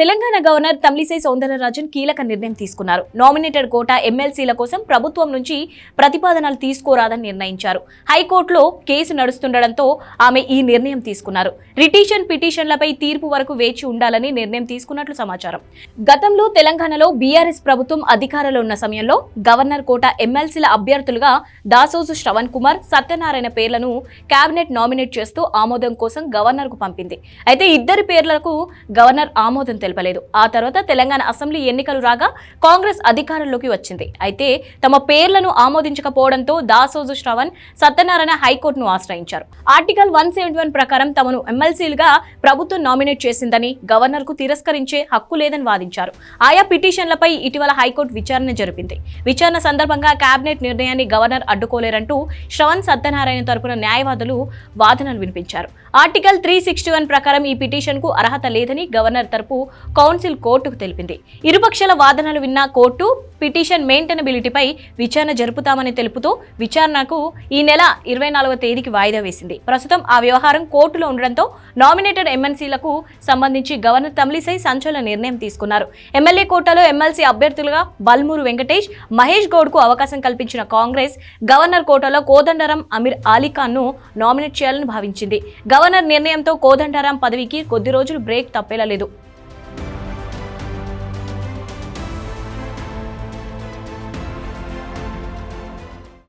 Telangana governor Tamilisai Soundararajan కీలక నిర్ణయం తీసుకున్నారు. నామినేటెడ్ కోటా ఎమ్మెల్సీల కోసం ప్రభుత్వం నుంచి ప్రతిపాదనలు తీసుకోరాదని నిర్ణయించారు. హైకోర్టులో కేసు నడుస్తుండటంతో ఆమె ఈ నిర్ణయం తీసుకున్నారు. రిటిషన్ పిటిషన్లపై తీర్పు వరకు వేచి ఉండాలని నిర్ణయం తీసుకున్నట్లు సమాచారం. గతంలో తెలంగాణలో బీఆర్ఎస్ ప్రభుత్వం అధికారంలో ఉన్న సమయంలో గవర్నర్ కోటా ఎమ్మెల్సీల అభ్యర్థులుగా దాసోజు శ్రవణ్ కుమార్ సత్యనారాయణ పేర్లను కేబినెట్ నామినేట్ చేస్తూ ఆమోదం కోసం గవర్నర్కు పంపింది. అయితే ఇద్దరి పేర్లకు గవర్నర్ ఆమోదం తెలపలేదు. ఆ తర్వాత తెలంగాణ అసెంబ్లీ ఎన్నికలు రాగా కాంగ్రెస్ అధికారంలోకి వచ్చింది. అయితే తమ పేర్లను ఆమోదించకపోవడంతో దాసోజు శ్రవణ్ సత్యనారాయణ హైకోర్టును ఆశ్రయించారు. ఆర్టికల్ వన్ సెవెంటీ వన్ ప్రకారం తమను ఎమ్మెల్సీలుగా ప్రభుత్వం నామినేట్ చేసిందని గవర్నర్కు తిరస్కరించే హక్కు లేదని వాదించారు. ఆయా పిటిషన్లపై ఇటీవల హైకోర్టు విచారణ జరిపింది. విచారణ సందర్భంగా కేబినెట్ నిర్ణయాన్ని గవర్నర్ అడ్డుకోలేరంటూ శ్రవణ్ సత్యనారాయణ తరపున న్యాయవాదులు వాదనలు వినిపించారు. ఆర్టికల్ త్రీ సిక్స్టీ వన్ ప్రకారం ఈ పిటిషన్కు అర్హత లేదని గవర్నర్ తరపు కౌన్సిల్ కోర్టుకు తెలిపింది. ఇరుపక్షాల వాదనలు విన్న కోర్టు పిటిషన్ మెయింటెనబిలిటీపై విచారణ జరుపుతామని తెలుపుతూ విచారణకు ఈ నెల ఇరవై నాలుగవ తేదీకి వాయిదా వేసింది. ప్రస్తుతం ఆ వ్యవహారం కోర్టులో ఉండడంతో నామినేటెడ్ ఎమ్మెల్సీలకు సంబంధించి గవర్నర్ తమిళిసై సంచలన నిర్ణయం తీసుకున్నారు. ఎమ్మెల్యే కోటాలో ఎమ్మెల్సీ అభ్యర్థులుగా బల్మూరు వెంకటేష్ మహేష్ గౌడ్కు అవకాశం కల్పించిన కాంగ్రెస్ గవర్నర్ కోటాలో కోదండరాం అమీర్ అలీఖాన్ను నామినేట్ చేయాలని భావించింది. గవర్నర్ నిర్ణయంతో కోదండరాం పదవికి కొద్ది రోజులు బ్రేక్ తప్పేలా లేదు.